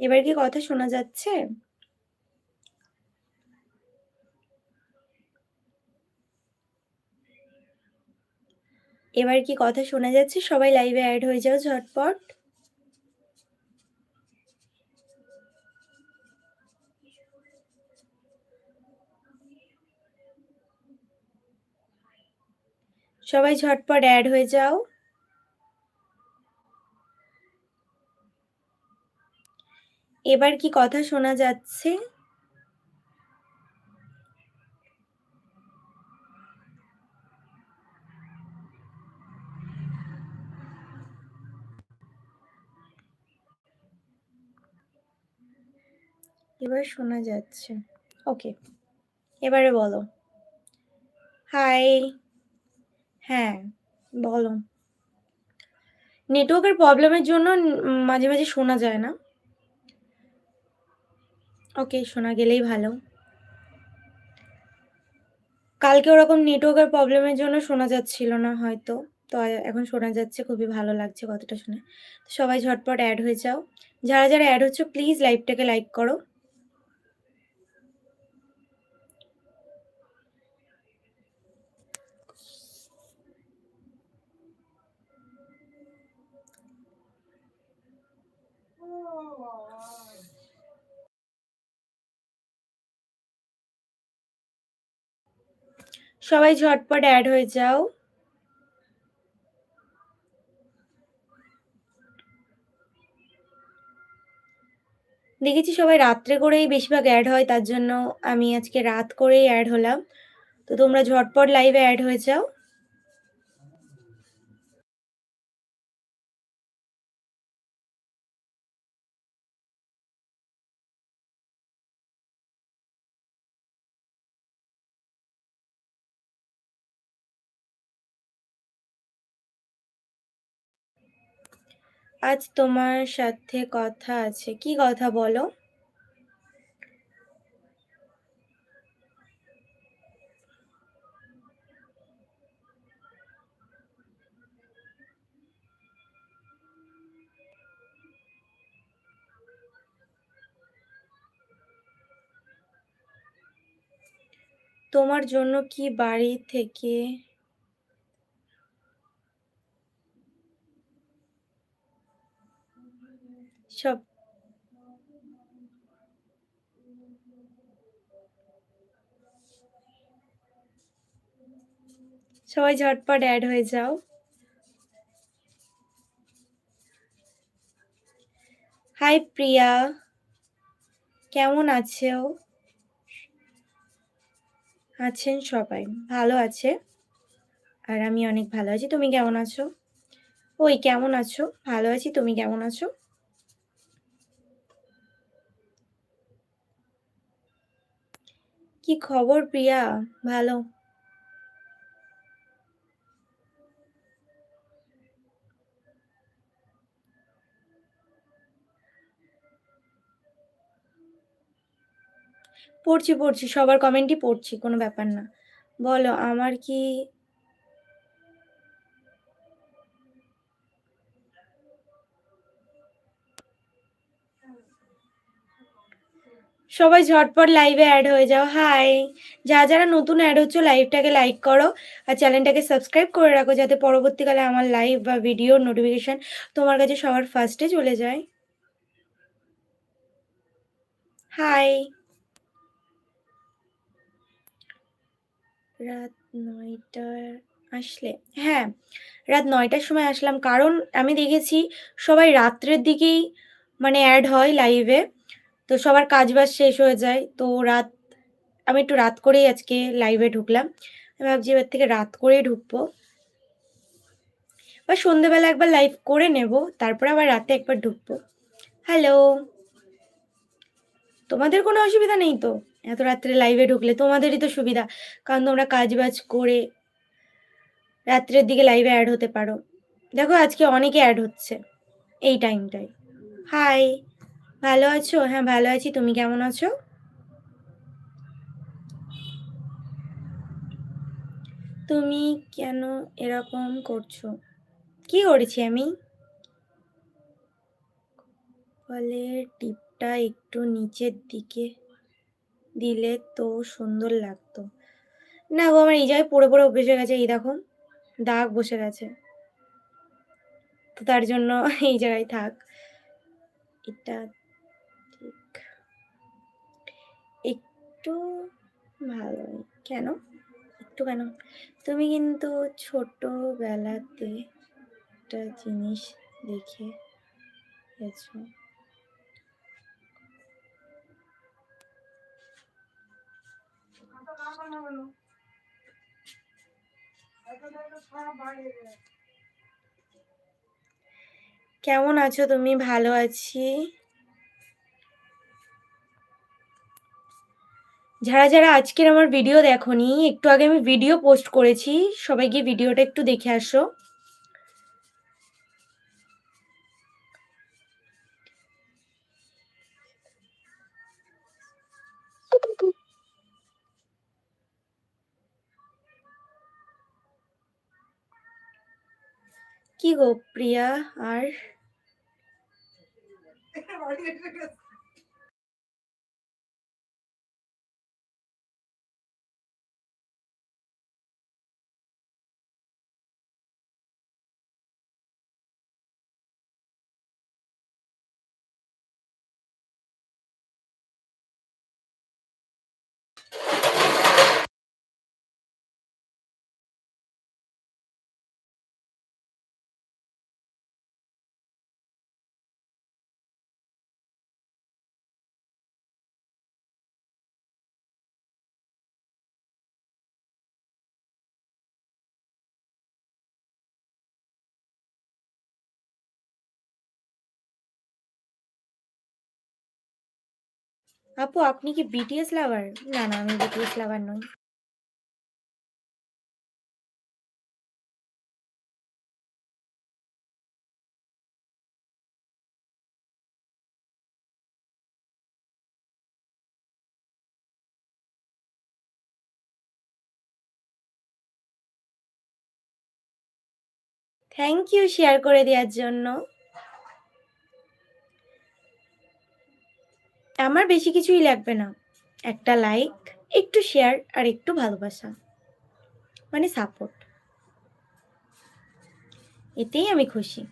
এবার কি কথা শোনা যাচ্ছে? এবার কি কথা শোনা যাচ্ছে? সবাই লাইভে অ্যাড হয়ে যাও ঝটপট। সবাই ঝটপট অ্যাড হয়ে যাও। এবার কি কথা শোনা যাচ্ছে? এবার শোনা যাচ্ছে। ওকে এবারে বলো। হাই হ্যাঁ বলো। নেটওয়ার্কের প্রবলেমের জন্য মাঝে মাঝে শোনা যায় না। ওকে, শোনা গেলেই ভালো। কালকে ওরকম নেটওয়ার্কের প্রবলেমের জন্য শোনা যাচ্ছিল না হয়তো। তো এখন শোনা যাচ্ছে, খুবই ভালো লাগছে কথাটা শুনে। সবাই ঝটপট অ্যাড হয়ে যাও। যারা যারা অ্যাড হচ্ছে প্লিজ লাইভটাকে লাইক করো। সবাই ঝটপট অ্যাড হয়ে যাও। দেখেছি সবাই রাত্রে করেই বেশিরভাগ অ্যাড হয়, তার জন্য আমি আজকে রাত করেই অ্যাড হলাম। তো তোমরা ঝটপট লাইভে অ্যাড হয়ে যাও। আজ তোমার সাথে কথা আছে। কি কথা বলো? তোমার জন্য কি বাড়ি থেকে সব সবাই ঝটপট অ্যাড হয়ে যাও। হাই প্রিয়া। কেমন আছো? আছেন সবাই, ভালো আছে? আর আমি অনেক ভালো আছি, তুমি কেমন আছো? ওই, কেমন আছো? ভালো আছি, তুমি কেমন আছো? কি খবর প্রিয়া? ভালো। পড়ছি পড়ছি। সবার কমেন্টই পড়ছি, কোনো ব্যাপার না। বলো, আমার কি সবাই ঝটপট লাইভে অ্যাড হয়ে যাও। হাই যা যারা নতুন অ্যাড হচ্ছে লাইভটাকে লাইক করো আর চ্যানেলটাকে সাবস্ক্রাইব করে রাখো যাতে পরবর্তীকালে আমার লাইভ বা ভিডিওর নোটিফিকেশান তোমার কাছে সবার ফার্স্টে চলে যায়। হাই রাত নয়টার আসলে হ্যাঁ রাত নয়টার সময় আসলাম। কারণ আমি দেখেছি সবাই রাত্রের দিকেই মানে অ্যাড হয় লাইভে তো সবার কাজ বাজ শেষ হয়ে যায়। তো রাত, আমি একটু রাত করেই আজকে লাইভে ঢুকলাম। আমি ভাবছি এবার থেকে রাত করেই ঢুকবো। বা সন্ধেবেলা একবার লাইভ করে নেব, তারপরে আবার রাতে একবার ঢুকবো। হ্যালো তোমাদের কোনো অসুবিধা নেই তো? এত রাত্রে লাইভে ঢুকলে তোমাদেরই তো সুবিধা, কারণ তোমরা কাজ বাজ করে রাত্রের দিকে লাইভে অ্যাড হতে পারো। দেখো আজকে অনেকে অ্যাড হচ্ছে, এই টাইমটায় হাই ভালো আছো? হ্যাঁ ভালো আছি। তুমি কেমন আছো? তুমি কেন এরকম করছ? কি করেছি আমি? বলে টিপটা একটু নিচের দিকে দিলে তো সুন্দর লাগতো। না গো, আমার এই জায়গায় পড়ে পড়ে অভ্যেস হয়ে গেছে, এই দেখো, দাগ বসে গেছে। তো তার জন্য এই জায়গায় থাক। এটা একটু ভালো। কেন? একটু কেন? তুমি কিন্তু ছোটবেলাতে একটা জিনিস দেখে গেছো। কেমন আছো তুমি? ভালো আছি? যারা যারা আজকের আমার ভিডিও দেখনি, একটু আগে আমি ভিডিও পোস্ট করেছি। সবাই গিয়ে ভিডিওটা একটু দেখে আসো। কি গো, প্রিয়া? আর? আপু, আপনি কি বিটিএস লাভার না না, আমি বিটিএস লাভার নই। থ্যাংক ইউ শেয়ার করে দেওয়ার জন্য। আমার বেশি কিছুই লাগবে না। একটা লাইক একটু শেয়ার আর একটু ভালোবাসা। মানে সাপোর্ট এতেই আমি খুশি।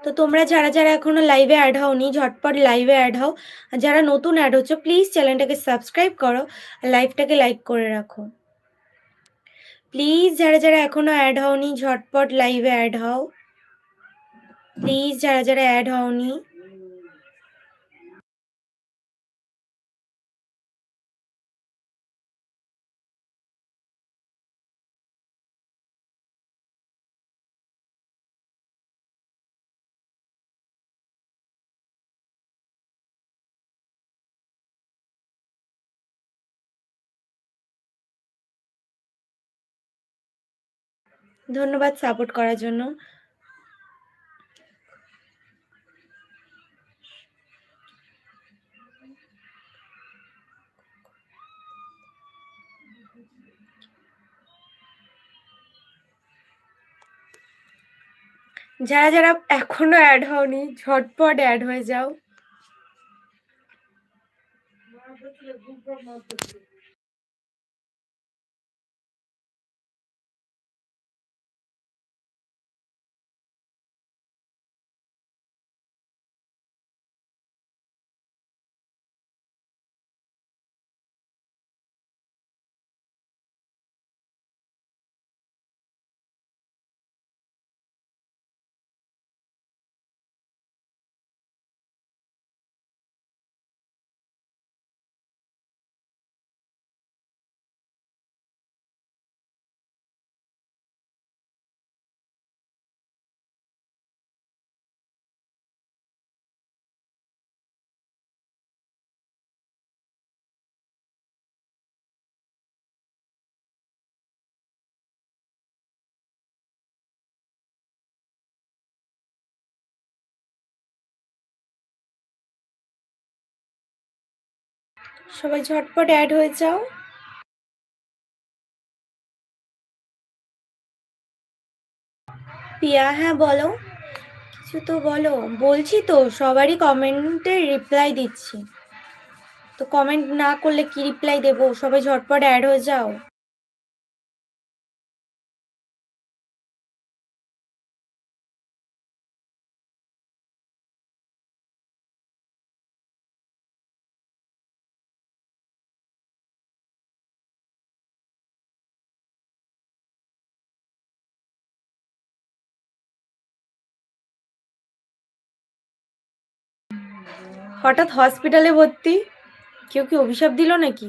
তো তোমরা যারা যারা এখনও লাইভে অ্যাড হওনি, ঝটপট লাইভে অ্যাড হও। আর যারা নতুন অ্যাড হচ্ছে প্লিজ চ্যানেলটাকে সাবস্ক্রাইব করো আর লাইভটাকে লাইক করে রাখো। প্লিজ যারা যারা এখনও অ্যাড হওনি, ঝটপট লাইভে অ্যাড হও। প্লিজ যারা যারা অ্যাড হওনি ধন্যবাদ সাপোর্ট করার জন্য। যারা যারা এখনও অ্যাড হওনি ঝটপট অ্যাড হয়ে যাও। সবাই ঝটপট অ্যাড হয়ে যাও। পিয়া হ্যাঁ বলো। কিছু তো বলো। বলছি তো, সবারই কমেন্টে রিপ্লাই দিচ্ছি। তো কমেন্ট না করলে কি রিপ্লাই দেবো? সবাই ঝটপট অ্যাড হয়ে যাও। হঠাৎ হসপিটালে ভর্তি? কেউ কি অভিশাপ দিল নাকি?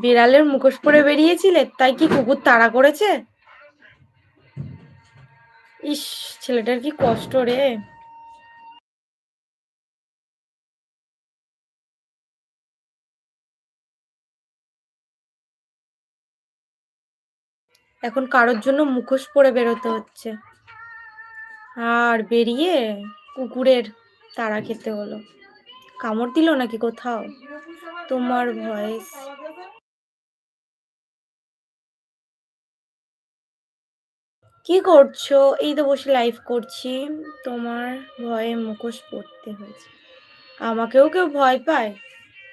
বিড়ালের মুখোশ পরে বেরিয়েছিলে? তাই কি কুকুর তাড়া করেছে? ইস, ছেলেটার কি কষ্ট রে। এখন কারোর জন্য মুখোশ পরে বেরোতে হচ্ছে। আর বেরিয়ে কুকুরের তাড়া খেতে হলো। কামড় দিল নাকি কোথাও? তোমার ভয়েস কি করছ? এই তো বসে লাইভ করছি। তোমার ভয়ে মুখোশ পড়তে হয়েছে। আমাকেও কেউ ভয় পায়?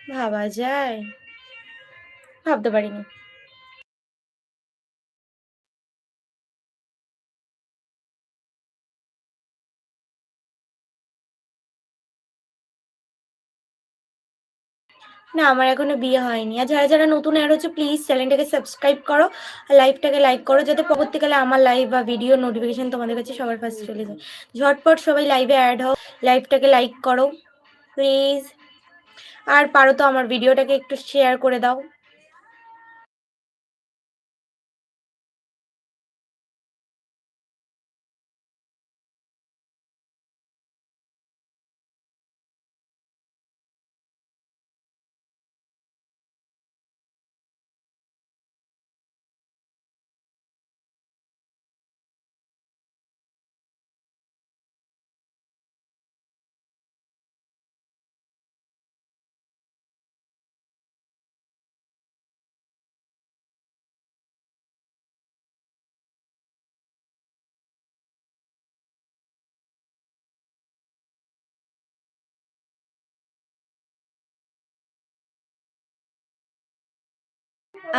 ভাবা যায়। ভাবতে পারিনি। না, আমার এখনও বিয়ে হয়নি। আর যারা যারা নতুন অ্যাড হচ্ছে প্লিজ চ্যানেলটাকে সাবস্ক্রাইব করো, আর লাইভটাকে লাইক করো, যাতে পরবর্তীকালে আমার লাইভ বা ভিডিও নোটিফিকেশন তোমাদের কাছে সবার ফার্স্ট চলে যায়। ঝটপট সবাই লাইভে অ্যাড হও লাইভটাকে লাইক করো প্লিজ আর পারো তো আমার ভিডিওটাকে একটু শেয়ার করে দাও।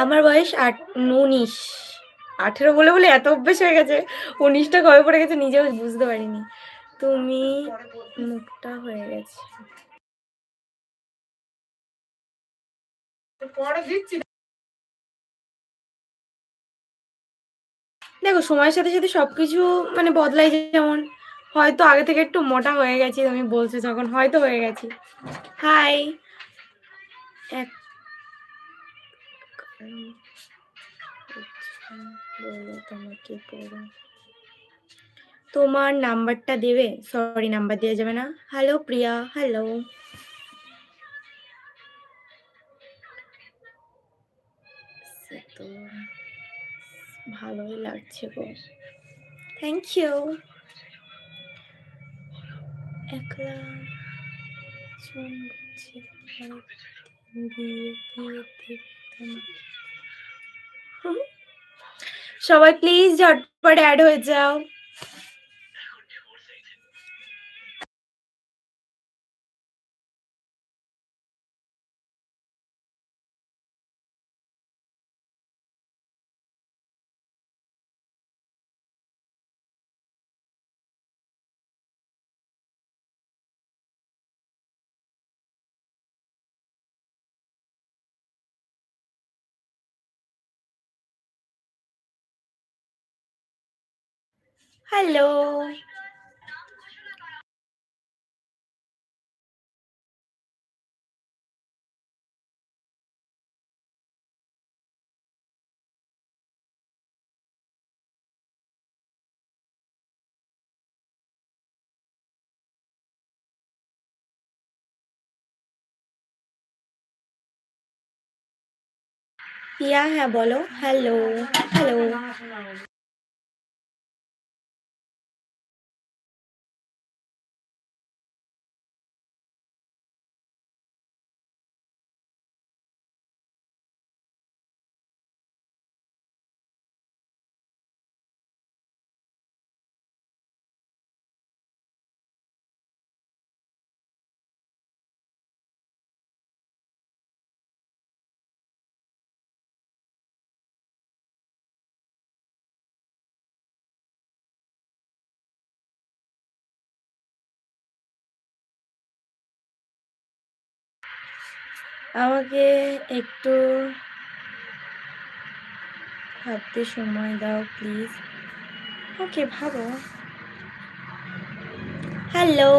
আমার বয়স আট, উনিশ। আঠেরো বলে বলে এত অভ্যেস হয়ে গেছে, উনিশটা কবে পড়ে গেছে নিজেও বুঝতে পারিনি। তুমি মুখটা হয়ে গেছে। দেখো, সময়ের সাথে সাথে সবকিছু মানে বদলাই যেমন, হয়তো আগে থেকে একটু মোটা হয়ে গেছি, তুমি বলছো যখন হয়তো হয়ে গেছি। হাই। এক বলো তোমাকে পড়ো তোমার নাম্বারটা দেবে? সরি নাম্বার দেওয়া যাবে না। হ্যালো প্রিয়া। হ্যালো তো ভালোই লাগছে গো। থ্যাংক ইউ একলা চুন দিয়ে দিয়ে সবাই প্লিজ ঝটপট অ্যাড হয়ে যাও। হ্যালো পিয়া হ্যাঁ বলো হ্যালো হ্যালো আমাকে একটু ভাবতে সময় দাও প্লিজ। ওকে ভাবো। হ্যালো।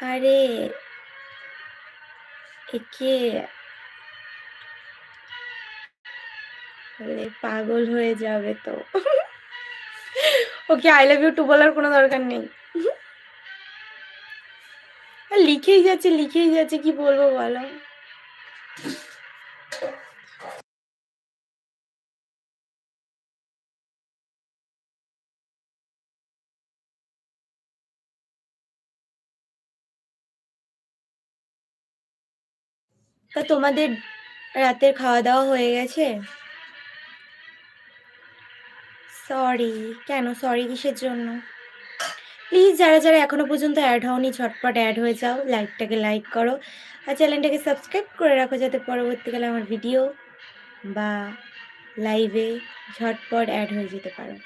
আরে একে বলে পাগল হয়ে যাবে তো। Okay I love you too বলার কোনো দরকার নেই। লিখেই যাচ্ছে লিখেই যাচ্ছে, কি বলব বলো? তা তোমাদের রাতের খাওয়া দাওয়া হয়ে গেছে? সরি কেন? সরি কিসের জন্য? প্লিজ যারা যারা এখনও পর্যন্ত অ্যাড হওনি, ঝটপট অ্যাড হয়ে যাও। লাইকটাকে লাইক করো। আর চ্যানেলটাকে সাবস্ক্রাইব করে রাখো যাতে পরবর্তীকালে আমার ভিডিও বা লাইভে ঝটপট অ্যাড হয়ে যেতে পারো।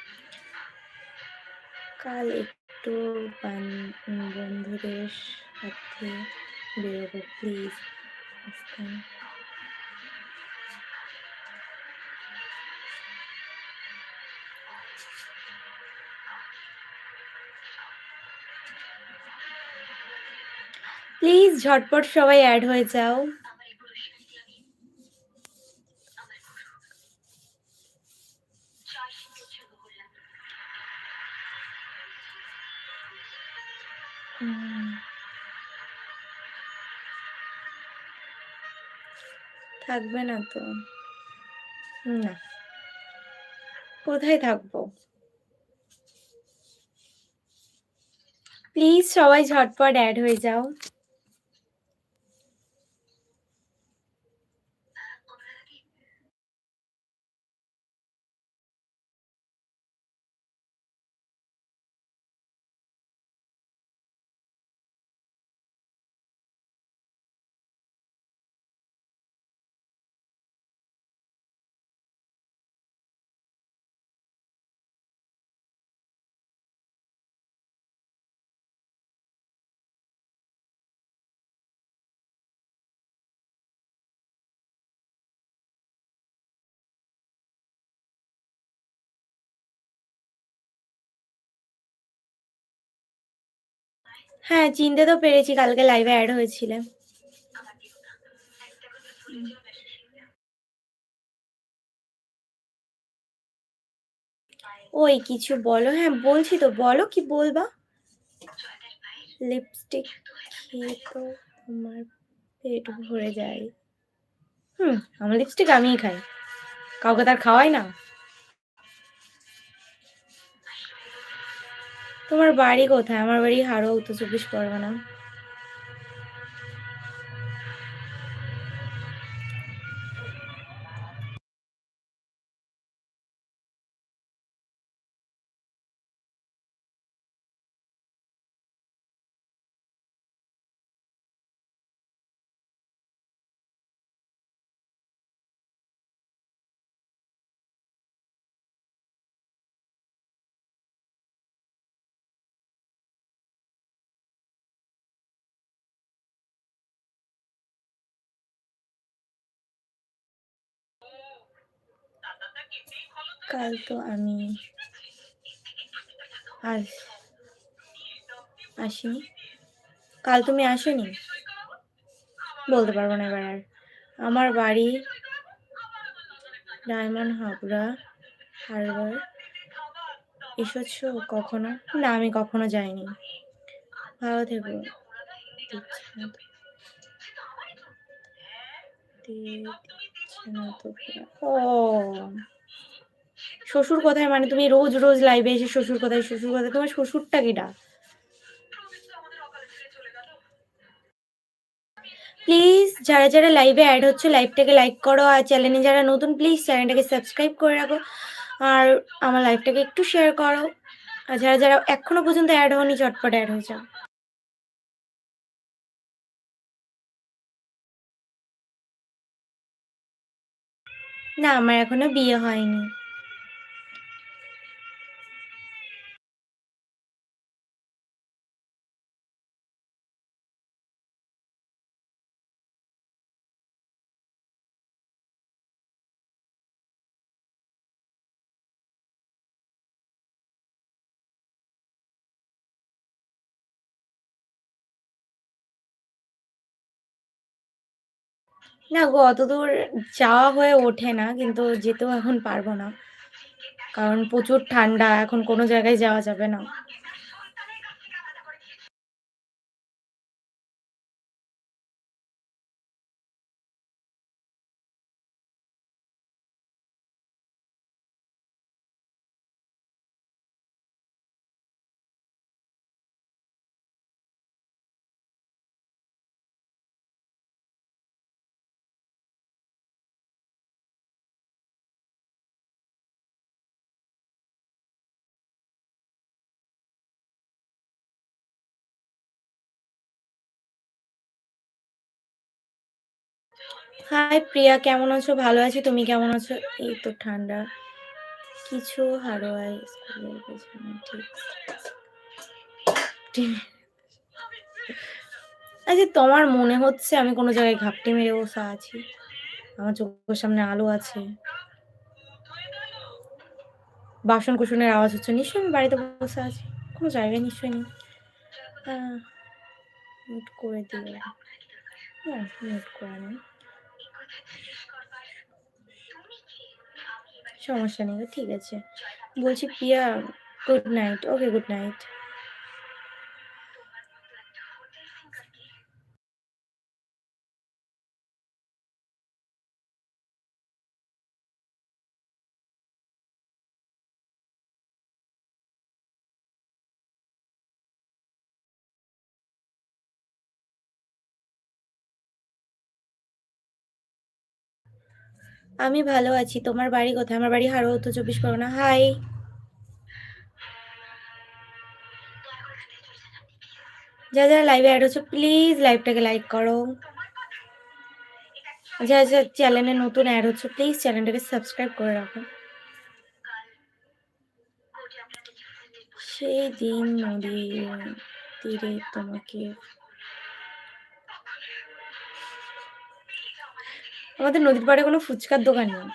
কাল একটু বন্ধুদের সাথে বেরোবো প্লিজ প্লিজ ঝটপট সবাই অ্যাড হয়ে যাও। থাকবে না তো? না। কোথায় থাকব? প্লিজ সবাই ঝটপট অ্যাড হয়ে যাও। হ্যাঁ চিনতে তো পেরেছি, কালকে লাইভে অ্যাড হয়েছিলে ওই কিছু বলো হ্যাঁ বলছি তো, বলো কি বলবা? লিপস্টিক খেয়ে তো পেট ভরে যায়। হুম আমার লিপস্টিক আমিই খাই। কাউকে তার খাওয়াই না। তোমার বাড়ি কোথায়? আমার বাড়ি হারো উত্তর চব্বিশ পরগনা। কাল তো আমি আস, আসিনি। কাল তুমি আসনি? বলতে পারব না এবার আর। আমার বাড়ি ডায়মন্ড হাবড়া হারবার। এসেছ কখনো? না, আমি কখনো যাইনি। ভালো থেকো। ও। শ্বশুর কোথায় মানে তুমি রোজ রোজ লাইভে এসে শ্বশুর কোথায় শ্বশুর কোথায়, তোমার শ্বশুরটা কিটা প্লিজ যারা যারা লাইভে অ্যাড হচ্ছে লাইভটাকে লাইক করো আর চ্যানেলে যারা নতুন প্লিজ চ্যানেলটাকে সাবস্ক্রাইব করে রাখো। আর আমার লাইভটাকে একটু শেয়ার করো। আর যারা যারা এখনও পর্যন্ত অ্যাড হওনি, চটপট অ্যাড হয়ে যাও। না, আমার এখনও বিয়ে হয়নি। না গো, অতদূর যাওয়া হয়ে ওঠে না, কিন্তু যেতেও এখন পারব না। কারণ প্রচুর ঠান্ডা, এখন কোনো জায়গায় যাওয়া যাবে না। হাই প্রিয়া কেমন আছো? ভালো আছি, তুমি কেমন আছো? এই তো ঠান্ডা। কিছু হারোয়াই স্কুলের পেছনে, ঠিক। আচ্ছা তোমার মনে হচ্ছে আমি কোনো জায়গায় ঘাপটি মেরে বসে আছি? আমার চোখের সামনে আলো আছে। বাসন কুসনের আওয়াজ হচ্ছে, নিশ্চয়ই আমি বাড়িতে বসে আছি। কোনো জায়গায় নিশ্চয়ই নেই। মিট করে দিলাম। হ্যাঁ মিট করে নেই। সমস্যা নেই ঠিক আছে। বলছি Priya good night okay good night আমি ভালো আছি। তোমার বাড়ি কোথায়? আমার বাড়ি হারো উত্তর চব্বিশ পরগনা। হাই। যা যারা লাইভে অ্যাড হচ্ছে প্লিজ লাইভটাকে লাইক করো। যা যা চ্যানেলে নতুন অ্যাড হচ্ছে প্লিজ চ্যানেলটাকে সাবস্ক্রাইব করে রাখো। সেই দিন নদীর তীরে তোমাকে আমাদের নদীর পাড়ে কোনো ফুচকার দোকান নেই।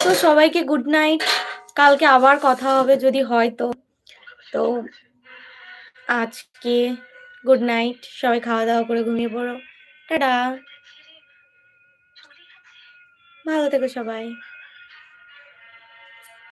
তো সবাইকে গুড নাইট কালকে আবার কথা হবে যদি হয় তো। তো আজকে গুড নাইট সবাই খাওয়া দাওয়া করে ঘুমিয়ে পড়ো। টাটা। ভালো থেকো সবাই।